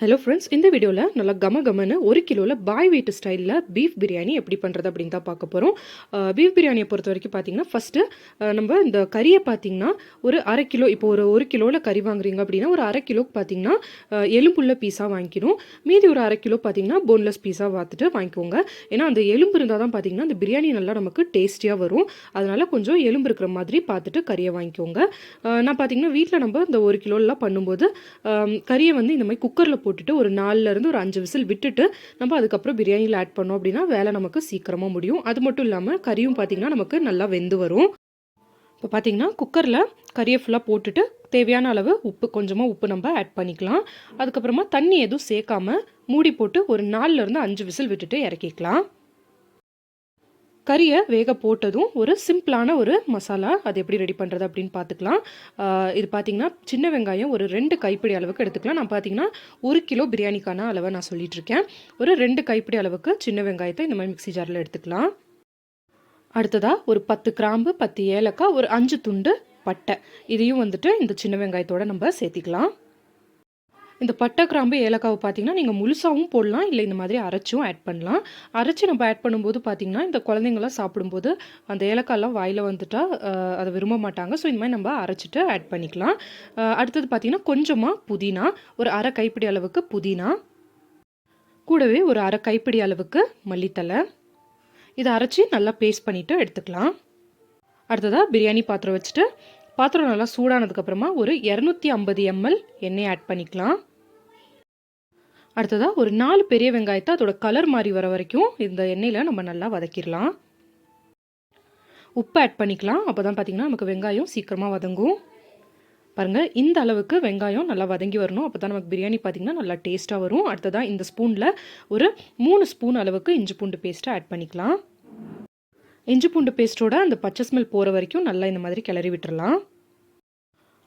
Hello friends இந்த வீடியோவில் நல்லா கம கமன்னு ஒரு கிலோவில் பாய் வீட்டு ஸ்டைலில் பீஃப் பிரியாணி எப்படி பண்ணுறது அப்படின்னு தான் பார்க்க போகிறோம் பீஃப் பிரியாணியை பொறுத்த வரைக்கும் பார்த்தீங்கன்னா ஃபஸ்ட்டு நம்ம இந்த கறியை பார்த்தீங்கன்னா ஒரு அரை கிலோ இப்போ ஒரு ஒரு கிலோவில் கறி வாங்குறீங்க அப்படின்னா ஒரு அரை கிலோக்கு பார்த்தீங்கன்னா எலும்புள்ள பீஸாக வாங்கிக்கணும். மீதி ஒரு அரை கிலோ பார்த்தீங்கன்னா போன்லெஸ் பீஸாக பார்த்துட்டு வாங்கிக்கோங்க. ஏன்னா அந்த எலும்பு இருந்தால் தான் பார்த்தீங்கன்னா அந்த பிரியாணி நல்லா நமக்கு டேஸ்டியாக வரும். அதனால் கொஞ்சம் எலும்பு இருக்கிற மாதிரி பார்த்துட்டு கறியை வாங்கிக்கோங்க. நான் பார்த்தீங்கன்னா வீட்டில் நம்ம இந்த ஒரு கிலோலாம் பண்ணும்போது கறியை வந்து இந்த மாதிரி குக்கரில் போட்டுட்டு ஒரு நாலுல இருந்து ஒரு அஞ்சு விசில் விட்டுட்டு நம்ம அதுக்கப்புறம் பிரியாணியில் ஆட் பண்ணோம் அப்படின்னா வேலை நமக்கு சீக்கிரமாக முடியும். அது மட்டும் இல்லாமல் கறியும் பார்த்திங்கன்னா நமக்கு நல்லா வெந்து வரும். இப்போ பார்த்தீங்கன்னா குக்கரில் கறியை ஃபுல்லாக போட்டுட்டு தேவையான அளவு உப்பு கொஞ்சமாக உப்பு நம்ம ஆட் பண்ணிக்கலாம். அதுக்கப்புறமா தண்ணி எதுவும் சேர்க்காம மூடி போட்டு ஒரு நாலுலேருந்து அஞ்சு விசில் விட்டுட்டு இறக்கிக்கலாம். கறியை வேக போட்டதும் ஒரு சிம்பிளான ஒரு மசாலா அது எப்படி ரெடி பண்ணுறது அப்படின்னு பார்த்துக்கலாம். இது பார்த்தீங்கன்னா சின்ன வெங்காயம் ஒரு ரெண்டு கைப்பிடி அளவுக்கு எடுத்துக்கலாம். நான் பார்த்தீங்கன்னா ஒரு கிலோ பிரியாணிக்கான அளவை நான் சொல்லிட்டு இருக்கேன் ஒரு ரெண்டு கைப்பிடி அளவுக்கு சின்ன வெங்காயத்தை இந்த மாதிரி மிக்ஸி ஜாரில் எடுத்துக்கலாம். அடுத்ததாக ஒரு பத்து கிராம்பு பத்து ஏலக்காய் ஒரு அஞ்சு துண்டு பட்டை. இதையும் வந்துட்டு இந்த சின்ன வெங்காயத்தோடு நம்ம சேர்த்திக்கலாம். இந்த பட்டை கிராம்பு ஏலக்காவை பார்த்தீங்கன்னா நீங்கள் முழுசாகவும் போடலாம். இல்லை இந்த மாதிரி அரைச்சும் ஆட் பண்ணலாம். அரைச்சி நம்ம ஆட் பண்ணும்போது பார்த்தீங்கன்னா இந்த குழந்தைங்களாம் சாப்பிடும்போது அந்த ஏலக்காயெல்லாம் வாயில் வந்துட்டால் அதை விரும்ப மாட்டாங்க. ஸோ இந்த மாதிரி நம்ம அரைச்சிட்டு ஆட் பண்ணிக்கலாம். அடுத்தது பார்த்தீங்கன்னா கொஞ்சமாக புதினா. ஒரு அரை கைப்பிடி அளவுக்கு புதினா. கூடவே ஒரு அரை கைப்பிடி அளவுக்கு மல்லித்தலை இதை அரைச்சி நல்லா பேஸ்ட் பண்ணிவிட்டு எடுத்துக்கலாம். அடுத்ததாக பிரியாணி பாத்திரம் வச்சுட்டு பாத்திரம் நல்லா சூடானதுக்கப்புறமா ஒரு இரநூத்தி ஐம்பது எம்எல் எண்ணெய் ஆட் பண்ணிக்கலாம். அடுத்ததாக ஒரு நாலு பெரிய வெங்காயத்தை அதோட கலர் மாறி வர வரைக்கும் இந்த எண்ணெயில் நம்ம நல்லா வதக்கிடலாம். உப்பு ஆட் பண்ணிக்கலாம். அப்போ தான் பார்த்தீங்கன்னா நமக்கு வெங்காயம் சீக்கிரமாக வதங்கும். பாருங்கள் இந்த அளவுக்கு வெங்காயம் நல்லா வதங்கி வரணும். அப்போ தான் நமக்கு பிரியாணி பார்த்தீங்கன்னா நல்லா டேஸ்ட்டாக வரும். அடுத்ததாக இந்த ஸ்பூனில் ஒரு மூணு ஸ்பூன் அளவுக்கு இஞ்சி பூண்டு பேஸ்ட்டை ஆட் பண்ணிக்கலாம். இஞ்சி பூண்டு பேஸ்ட்டோட அந்த பச்சை ஸ்மெல் போகிற வரைக்கும் நல்லா இந்த மாதிரி கிளறி விட்டுறலாம்.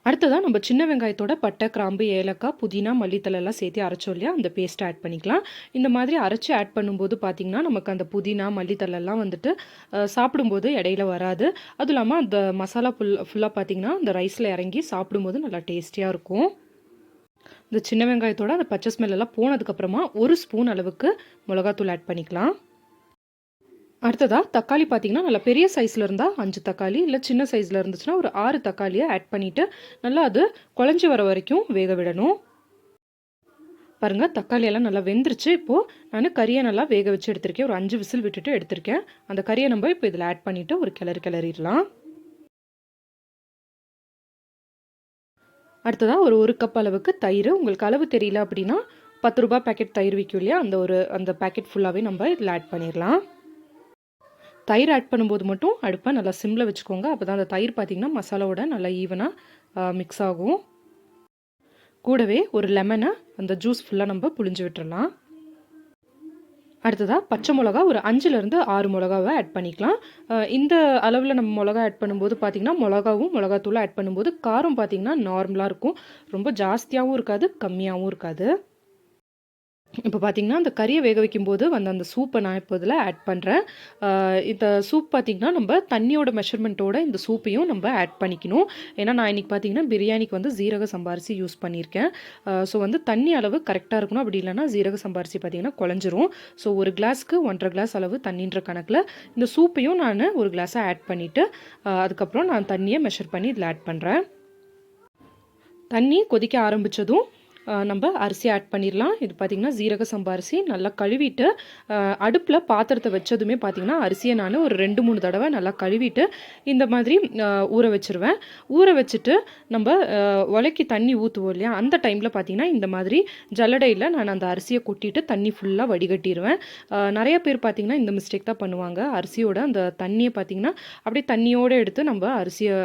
அடுத்ததாக நம்ம சின்ன வெங்காயத்தோட பட்டை கிராம்பு ஏலக்காய் புதினா மல்லித்தலெல்லாம் சேர்த்து அரைச்சோம் இல்லையா? அந்த பேஸ்ட்டை ஆட் பண்ணிக்கலாம். இந்த மாதிரி அரைச்சி ஆட் பண்ணும்போது பார்த்திங்கன்னா நமக்கு அந்த புதினா மல்லித்தலெல்லாம் வந்துட்டு சாப்பிடும்போது இடையில வராது. அதுவும் இல்லாமல் அந்த மசாலா ஃபுல் ஃபுல்லாக பார்த்திங்கன்னா அந்த ரைஸில் இறங்கி சாப்பிடும்போது நல்லா டேஸ்டியாக இருக்கும். இந்த சின்ன வெங்காயத்தோட அந்த பச்சை ஸ்மெல்லாம் போனதுக்கப்புறமா ஒரு ஸ்பூன் அளவுக்கு மிளகாத்தூள் ஆட் பண்ணிக்கலாம். அடுத்ததாக தக்காளி பார்த்தீங்கன்னா நல்லா பெரிய சைஸில் இருந்தால் அஞ்சு தக்காளி இல்லை சின்ன சைஸில் இருந்துச்சுன்னா ஒரு ஆறு தக்காளியை ஆட் பண்ணிவிட்டு நல்லா அது குழஞ்சி வர வரைக்கும் வேக விடணும். பாருங்கள் தக்காளியெல்லாம் நல்லா வெந்துருச்சு. இப்போது நான் கறியை நல்லா வேக வச்சு எடுத்திருக்கேன். ஒரு அஞ்சு விசில் விட்டுட்டு எடுத்திருக்கேன். அந்த கறியை நம்ம இப்போ இதில் ஆட் பண்ணிவிட்டு ஒரு கிளறி கிளறிடலாம். அடுத்ததாக ஒரு ஒரு கப் அளவுக்கு தயிர். உங்களுக்கு அளவு தெரியல அப்படின்னா பத்து ரூபாய் பேக்கெட் தயிர் விற்கும் இல்லையா? அந்த ஒரு அந்த பேக்கெட் ஃபுல்லாகவே நம்ம இதில் ஆட் பண்ணிடலாம். தயிர் ஆட் பண்ணும்போது மட்டும் அடுப்பை நல்லா சிம்மில் வச்சுக்கோங்க. அப்போ தான் அந்த தயிர் பார்த்திங்கன்னா மசாலாவோட நல்லா ஈவனாக மிக்ஸ் ஆகும். கூடவே ஒரு லெமனை அந்த ஜூஸ் ஃபுல்லாக நம்ம புழிஞ்சு விட்டுடலாம் அடுத்ததாக பச்சை மிளகா ஒரு அஞ்சுலேருந்து ஆறு மிளகாவை ஆட் பண்ணிக்கலாம். இந்த அளவில் நம்ம மிளகா ஆட் பண்ணும்போது பார்த்திங்கன்னா மிளகாவும் மிளகாத்தூளும் ஆட் பண்ணும்போது காரம் பார்த்திங்கன்னா நார்மலாக இருக்கும். ரொம்ப ஜாஸ்தியாகவும் இருக்காது கம்மியாகவும் இருக்காது. இப்போ பார்த்திங்கன்னா அந்த கறியை வேக வைக்கும்போது வந்து அந்த சூப்பை நான் இப்போ இதில் ஆட் பண்ணுறேன் இந்த சூப் பார்த்திங்கன்னா நம்ம தண்ணியோட மெஷர்மெண்ட்டோட இந்த சூப்பையும் நம்ம ஆட் பண்ணிக்கணும். ஏன்னா நான் இன்றைக்கி பார்த்தீங்கன்னா பிரியாணிக்கு வந்து ஜீரக சம்பாரிசி யூஸ் பண்ணியிருக்கேன். ஸோ வந்து தண்ணி அளவு கரெக்டாக இருக்கணும். அப்படி இல்லைன்னா ஜீரக சம்பாரிசி பார்த்திங்கன்னா குழஞ்சிரும். ஸோ ஒரு கிளாஸ்க்கு ஒன்றரை கிளாஸ் அளவு தண்ணின்ற கணக்கில் இந்த சூப்பையும் நான் ஒரு கிளாஸாக ஆட் பண்ணிவிட்டு அதுக்கப்புறம் நான் தண்ணியை மெஷர் பண்ணி இதில் ஆட் பண்ணுறேன் தண்ணி கொதிக்க ஆரம்பித்ததும் நம்ம அரிசி ஆட் பண்ணிடலாம் இது பார்த்திங்கன்னா ஜீரக சம்பா அரிசி. நல்லா கழுவிட்டு அடுப்பில் பாத்திரத்தை வச்சதுமே பார்த்திங்கன்னா அரிசியை நான் ஒரு ரெண்டு மூணு தடவை நல்லா கழுவிட்டு இந்த மாதிரி ஊற வச்சிருவேன். ஊற வச்சுட்டு நம்ம உலக்கி தண்ணி ஊற்றுவோம் இல்லையா? அந்த டைமில் பார்த்திங்கன்னா இந்த மாதிரி ஜல்லடையில் நான் அந்த அரிசியை கொட்டிட்டு தண்ணி ஃபுல்லாக வடிகட்டிடுவேன் நிறைய பேர் பார்த்திங்கன்னா இந்த மிஸ்டேக் தான் பண்ணுவாங்க. அரிசியோட அந்த தண்ணியை பார்த்திங்கன்னா அப்படியே தண்ணியோடு எடுத்து நம்ம அரிசியை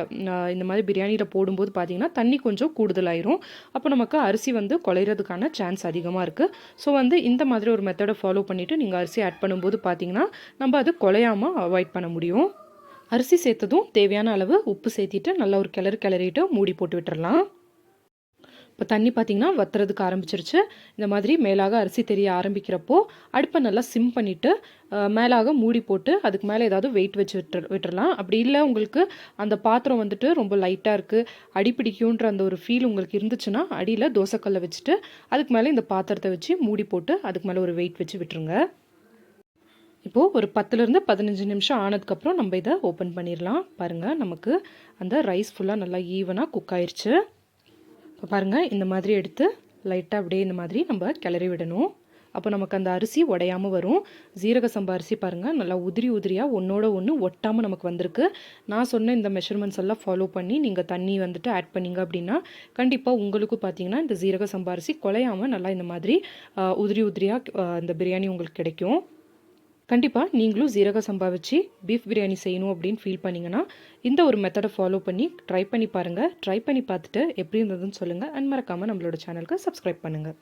இந்த மாதிரி பிரியாணியில் போடும்போது பார்த்திங்கன்னா தண்ணி கொஞ்சம் கூடுதலாயிரும். அப்போ நமக்கு அரிசி வந்து குலையிறதுக்கான சான்ஸ் அதிகமாக இருக்குது ஸோ வந்து இந்த மாதிரி ஒரு மெத்தடை ஃபாலோ பண்ணிவிட்டு நீங்கள் அரிசி ஆட் பண்ணும்போது பார்த்தீங்கன்னா நம்ம அது குலையாமல் அவாய்ட் பண்ண முடியும். அரிசி சேர்த்ததும் தேவையான அளவு உப்பு சேர்த்திட்டு நல்லா ஒரு கிளறு கிளறிட்டு மூடி போட்டு விட்டுறலாம். இப்போ தண்ணி பார்த்தீங்கன்னா வத்துறதுக்கு ஆரம்பிச்சிருச்சு. இந்த மாதிரி மேலாக அரிசி தெரிய ஆரம்பிக்கிறப்போ அடுப்பை நல்லா சிம் பண்ணிவிட்டு மேலாக மூடி போட்டு அதுக்கு மேலே ஏதாவது வெயிட் வச்சு விட்டு விட்டுறலாம். அப்படி இல்லை உங்களுக்கு அந்த பாத்திரம் வந்துட்டு ரொம்ப லைட்டாக இருக்குது அடி பிடிக்குன்ற அந்த ஒரு ஃபீல் உங்களுக்கு இருந்துச்சுன்னா அடியில் தோசைக்கல்லை வச்சுட்டு அதுக்கு மேலே இந்த பாத்திரத்தை வச்சு மூடி போட்டு அதுக்கு மேலே ஒரு வெயிட் வச்சு விட்டுருங்க. இப்போது ஒரு பத்துலேருந்து பதினஞ்சு நிமிஷம் ஆனதுக்கப்புறம் நம்ம இதை ஓப்பன் பண்ணிடலாம் பாருங்கள் நமக்கு அந்த ரைஸ் ஃபுல்லாக நல்லா ஈவனாக குக் ஆயிடுச்சு இப்போ பாருங்கள் இந்த மாதிரி எடுத்து லைட்டாக அப்படியே இந்த மாதிரி நம்ம கிளறி விடணும். அப்போ நமக்கு அந்த அரிசி உடையாமல் வரும். ஜீரக சம்பா அரிசி பாருங்கள் நல்லா உதிரி உதிரியாக ஒன்றோட ஒன்று ஒட்டாமல் நமக்கு வந்திருக்கு. நான் சொன்ன இந்த மெஷர்மெண்ட்ஸ் எல்லாம் ஃபாலோ பண்ணி நீங்கள் தண்ணி வந்துட்டு ஆட் பண்ணீங்க அப்படின்னா கண்டிப்பாக உங்களுக்கும் பார்த்தீங்கன்னா இந்த ஜீரக சம்பா அரிசி குலையாமல் நல்லா இந்த மாதிரி உதிரி உதிரியாக இந்த பிரியாணி உங்களுக்கு கிடைக்கும். கண்டிப்பாக நீங்களும் ஜீரக சம்பா வச்சு பீஃப் பிரியாணி செய்யணும் அப்படின்னு ஃபீல் பண்ணிங்கன்னா இந்த ஒரு மெத்தடை ஃபாலோ பண்ணி ட்ரை பண்ணி பாருங்கள் ட்ரை பண்ணி பார்த்துட்டு எப்படி இருந்ததுன்னு சொல்லுங்கள் அண்ட் மறக்காமல் நம்மளோட சேனலுக்கு சப்ஸ்கிரைப் பண்ணுங்கள்